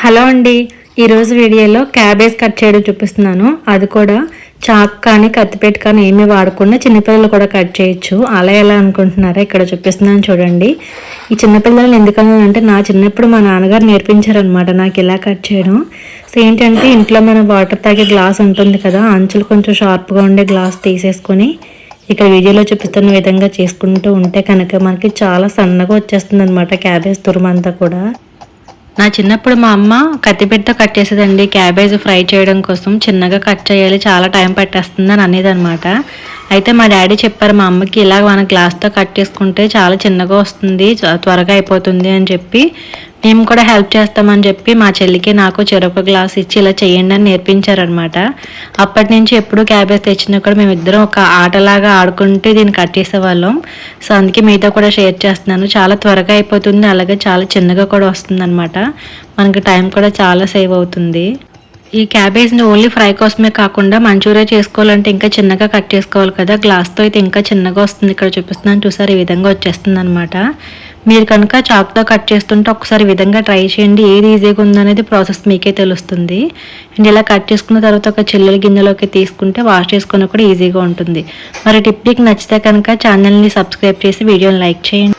Hello అండి. ఈరోజు వీడియోలో క్యాబేజ్ కట్ చేయడం చూపిస్తున్నాను. అది కూడా చాక్ కానీ కత్తిపెట్టు కానీ ఏమీ వాడకుండా చిన్నపిల్లలు కూడా కట్ చేయొచ్చు. అలా ఎలా అనుకుంటున్నారా? ఇక్కడ చూపిస్తున్నాను చూడండి. ఈ చిన్నపిల్లలు ఎందుకని అంటే నా చిన్నప్పుడు మా నాన్నగారు నేర్పించారనమాట నాకు ఇలా కట్ చేయడం. సో ఏంటంటే ఇంట్లో మన వాటర్ తాగే గ్లాస్ ఉంటుంది కదా అంచులు కొంచెం షార్ప్గా ఉండే గ్లాస్ తీసేసుకొని ఇక్కడ వీడియోలో చూపిస్తున్న విధంగా చేసుకుంటూ ఉంటే కనుక మనకి చాలా సన్నగా వచ్చేస్తుంది అనమాట క్యాబేజ్ తురుమంతా కూడా. నా చిన్నప్పుడు మా అమ్మ కత్తిపెట్టతో కట్టేసేదండి క్యాబేజ్ ఫ్రై చేయడం కోసం చిన్నగా కట్ చేయాలి చాలా టైం పట్టేస్తుంది అని అనేది అనమాట అయితే మా డాడీ చెప్పారు మా అమ్మకి ఇలా మన గ్లాస్తో కట్ చేసుకుంటే చాలా చిన్నగా వస్తుంది త్వరగా అయిపోతుంది అని చెప్పి. మేము కూడా హెల్ప్ చేస్తామని చెప్పి మా చెల్లికి నాకు చెరొక గ్లాస్ ఇచ్చి ఇలా చేయండి అని నేర్పించారనమాట. అప్పటి నుంచి ఎప్పుడు క్యాబేజ్ తెచ్చినా కూడా మేము ఇద్దరం ఒక ఆటలాగా ఆడుకుంటే దీన్ని కట్ చేసేవాళ్ళం సో అందుకే మీతో కూడా షేర్ చేస్తున్నాను. చాలా త్వరగా అయిపోతుంది. అలాగే చాలా చిన్నగా కూడా వస్తుంది అనమాట మనకి టైం కూడా చాలా సేవ్ అవుతుంది. ఈ క్యాబేజ్ని ఓన్లీ ఫ్రై కోసమే కాకుండా మంచూరియా చేసుకోవాలంటే ఇంకా చిన్నగా కట్ చేసుకోవాలి కదా. గ్లాస్తో అయితే ఇంకా చిన్నగా వస్తుంది. ఇక్కడ చూపిస్తున్నాను. చూసారు? ఈ విధంగా వచ్చేస్తుంది అనమాట మీరు కనుక చాక్తో కట్ చేస్తుంటే ఒకసారి విధంగా ట్రై చేయండి. ఏది ఈజీగా ఉందనేది ప్రాసెస్ మీకే తెలుస్తుంది. అండ్ ఇలా కట్ చేసుకున్న తర్వాత ఒక చిల్లల గిన్నెలోకి తీసుకుంటే వాష్ చేసుకున్న కూడా ఈజీగా ఉంటుంది. మరి టిప్ మీకు నచ్చితే కనుక ఛానల్ని సబ్స్క్రైబ్ చేసి వీడియోని లైక్ చేయండి.